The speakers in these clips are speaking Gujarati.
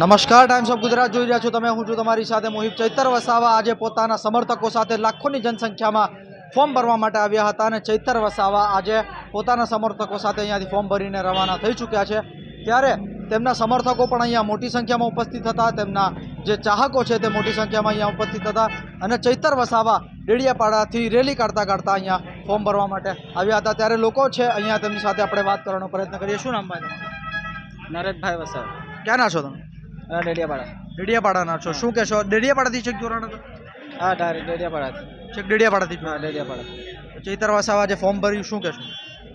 નમસ્કાર ટાઈમ્સ ઓફ ગુજરાત જોઈ રહ્યા છો તમે. હું છું તમારી સાથે મોહિત ચૈતર વસાવા. આજે પોતાના સમર્થકો સાથે લાખોની જનસંખ્યામાં ફોર્મ ભરવા માટે આવ્યા હતા અને ચૈતર વસાવા આજે પોતાના સમર્થકો સાથે અહીંયાથી ફોર્મ ભરીને રવાના થઈ ચૂક્યા છે. ત્યારે તેમના સમર્થકો પણ અહીંયા મોટી સંખ્યામાં ઉપસ્થિત હતા. તેમના જે ચાહકો છે તે મોટી સંખ્યામાં અહીંયા ઉપસ્થિત હતા અને ચૈતર વસાવા ડેડિયાપાડાથી રેલી કાઢતા કાઢતા અહીંયા ફોર્મ ભરવા માટે આવ્યા હતા. ત્યારે લોકો છે અહીંયા તેમની સાથે આપણે વાત કરવાનો પ્રયત્ન કરીએ. શું નામ ભાઈ? નરેશભાઈ વસાવ. ક્યાંના છો તમે? હા ડેડિયાપાડા. ડેડિયાપાડાના છો. શું કહેશો? ડેડિયાપાડાથી છેક જોરાણા તો હા ડાયરેક્ટ ડેડિયાપાડાથી. છેક ડેડિયાપાડાથી હા ડેડિયાપાડા. ચૈતર વસાવા જે ફોર્મ ભર્યું શું કહેશો?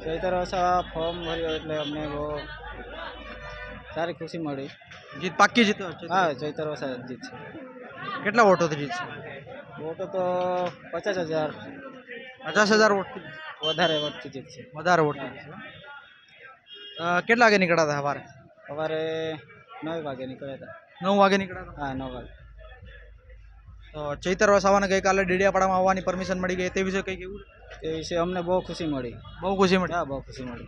ચૈતર વસાવા ફોર્મ ભર્યો એટલે અમને બહુ સારી ખુશી મળી. જીત પાક્કી જીત હા ચૈતર વસાવા જીતશે કેટલા વોટોથી જીતશે વોટો તો પચાસ હજાર. પચાસ હજાર વોટથી વધારે વોટથી જીતશે વધારે વોટ કેટલા વાગે નીકળ્યા હતા સવારે? સવારે નવ વાગે નીકળ્યા હતા. નવ વાગે નીકળ્યા હતા? હા નવ વાગે. તો ચૈતર વસાવાને ગઈકાલે ડેડિયાપાડામાં આવવાની પરમિશન મળી ગઈ. તે વિશે કંઈ કેવું તે વિશે અમને બહુ ખુશી મળી. બહુ ખુશી મળી? હા બહુ ખુશી મળી.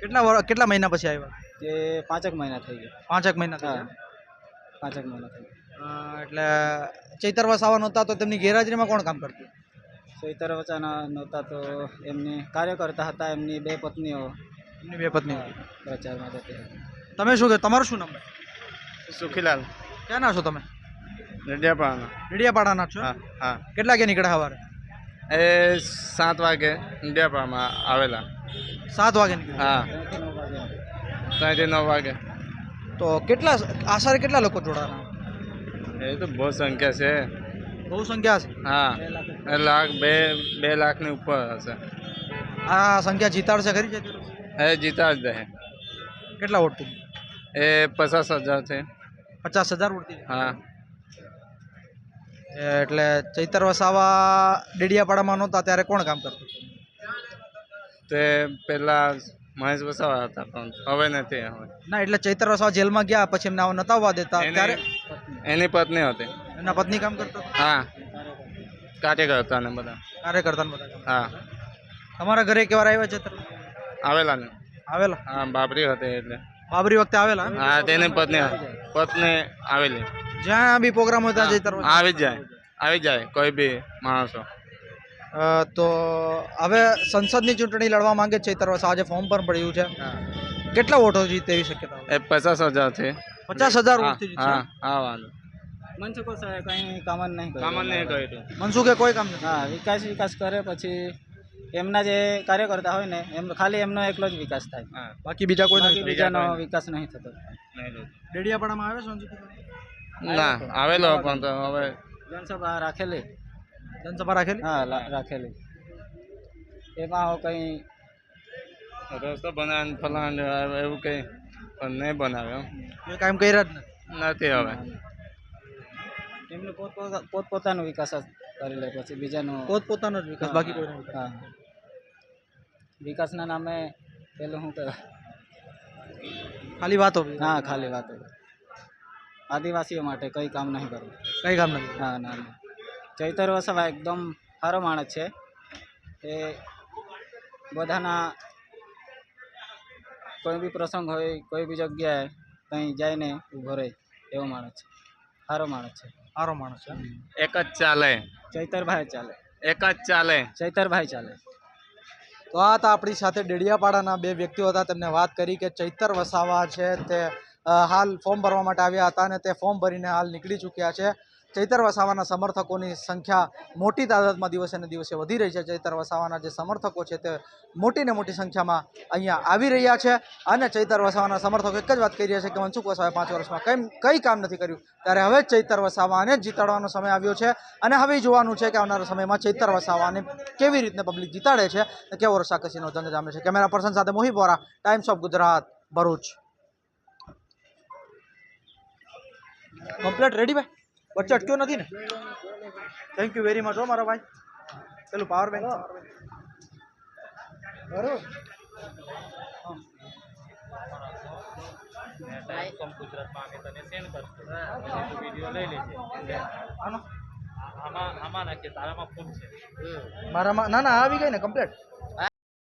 કેટલા વર્ષ કેટલા મહિના પછી આવ્યા? તે પાંચેક મહિના થઈ ગયા. પાંચેક મહિના થઈ ગયા. પાંચેક મહિના થઈ ગયા. એટલે ચૈતર વસાવા નહોતા તો તેમની ગેરહાજરીમાં કોણ કામ કરતું? ચૈતર વસાના નહોતા તો એમની કાર્યકર્તા હતા એમની બે પત્નીઓ. એમની બે પત્નીઓ. પ્રચારમાં જતી તમે શું તમારું શું નામ સુખીલાલ. ક્યાંના છો તમે? ડેડિયાપાડાનો ડેડિયાપાડાના છો? હા હા. કેટલા વાગે નીકળ્યા સવારે? એ સાત વાગે ઇન્ડિયાપાડામાં આવેલા. સાત વાગે હા. ત્યાંથી નવ વાગે. તો કેટલા આશરે કેટલા લોકો જોડાના એ તો બહુ સંખ્યા છે. બહુ સંખ્યા છે? હા. એ લાખ બે બે લાખની ઉપર હશે. આ સંખ્યા જીતાડશે ખરી છે? એ જીતા જ દે કેટલા વોટથી એ પચાસ હજાર છે. પચાસ હજાર ઉડતી હા. એટલે ચૈતર વસાવા ડેડિયાપાડામાં નહોતા ત્યારે કોણ કામ કરતું? તે પેલા મહેશ વસાવા હતા પણ હવે નથી હવે. ના એટલે ચૈતર વસાવા જેલમાં ગયા પછી એમને આવું નતા આવવા દેતા ત્યારે? એની પત્ની હતી. એના પત્ની કામ કરતા હા. કાર્યકર્તા ને બધા. કાર્યકર્તા બધા હા. તમારા ઘરે કેવા આવ્યા છે આવેલા ને. આવેલા? હા બાબરી હતી એટલે. બાબરી વખતે આવેલા? હા તેની પત્ની પત્ની આવેલી. જ્યાં બી પ્રોગ્રામ હોય ત્યાં જઈ તરફ આવી જ જાય. આવી જાય કોઈ બી માણસો. તો હવે સંસદની ચૂંટણી લડવા માંગે છે તરફ આજે ફોર્મ પણ પડ્યું છે. કેટલા વોટો જીતે એવી શક્યતા એ પચાસ હજાર છે પચાસ હજાર હા વોટથી જીતશે? હા હા વાંધો મનસુખો સાહેબ કંઈ કામ જ નહીં કામ જ નહીં કર્યું. મનસુખે કોઈ કામ નથી? હા વિકાસ વિકાસ કરે પછી એમના જે કાર્યકર્તા હોય ને એમ ખાલી એમનો એકલો જ વિકાસ થાય. હા બાકી બીજા કોઈ નથી બીજાનો વિકાસ નહીં થતો. ડેડિયાપાડામાં આવે છે ના આવેલો પણ તો હવે જનસભા રાખેલી. જનસભા રાખેલી? હા રાખેલી. એમાં કંઈ રસ્તો બનાવે ફલાણ એવું કંઈ પણ નહીં બનાવે એમ. કામ કર્યા જ નથી? નથી હવે. એમનું પોત પોતપોતાનો વિકાસ જ કરી લે પછી બીજાનો પોતપોતાનો જ વિકાસ બાકી કોઈ હા. વિકાસના નામે પેલું શું કહેવાય? ખાલી વાતો હા ખાલી વાતો આદિવાસીઓ માટે કંઈ કામ નહીં કરવું. કંઈ કામ નથી. હા ના ના. ચૈતર વસાવા એકદમ સારો માણસ છે. એ બધાના કોઈ બી પ્રસંગ હોય કોઈ બી જગ્યાએ કંઈ જાય ને ઊભો રહે એવો માણસ છે. સારો માણસ છે. સારો માણસ છે. એક જ ચાલે. ચૈતરભાઈ ચાલે. એક જ ચાલે. ચૈતરભાઈ ચાલે. તો આ હતા આપણી સાથે ડેડિયાપાડાના બે વ્યક્તિઓ હતા. તેમને વાત કરી કે ચૈતર વસાવા છે તે હાલ ફોર્મ ભરવા માટે આવ્યા હતા અને તે ફોર્મ ભરીને હાલ નીકળી ચૂક્યા છે. ચૈતર વસાવાના સમર્થકોની સંખ્યા મોટી તાદાદમાં દિવસે ને દિવસે વધી રહી છે. ચૈતર વસાવાના જે સમર્થકો છે તે મોટી ને મોટી સંખ્યામાં અહીંયા આવી રહ્યા છે અને ચૈતર વસાવાના સમર્થકો એક જ વાત કરી રહ્યા છે કે મનસુખ વસાવાએ પાંચ વર્ષમાં કંઈ કંઈ કામ નથી કર્યું? ત્યારે હવે ચૈતર વસાવાને જીતાડવાનો સમય આવ્યો છે અને હવે જોવાનું છે કે આવનારા સમયમાં ચૈતર વસાવાને કેવી રીતે પબ્લિક જીતાડે છે અને કેવો રસાકસીનો જંગ જામે છે. કેમેરા પર્સન સાથે Mohit Bora Times of Gujarat Bharuch. Complete ready ભાઈ? વચ્ચે અટક્યો નથી ને? થેન્ક યુ વેરી મચ હો મારા ભાઈ. પેલું પાવર બેંક મારામાં ના ના આવી ગઈ ને કમ્પ્લેટ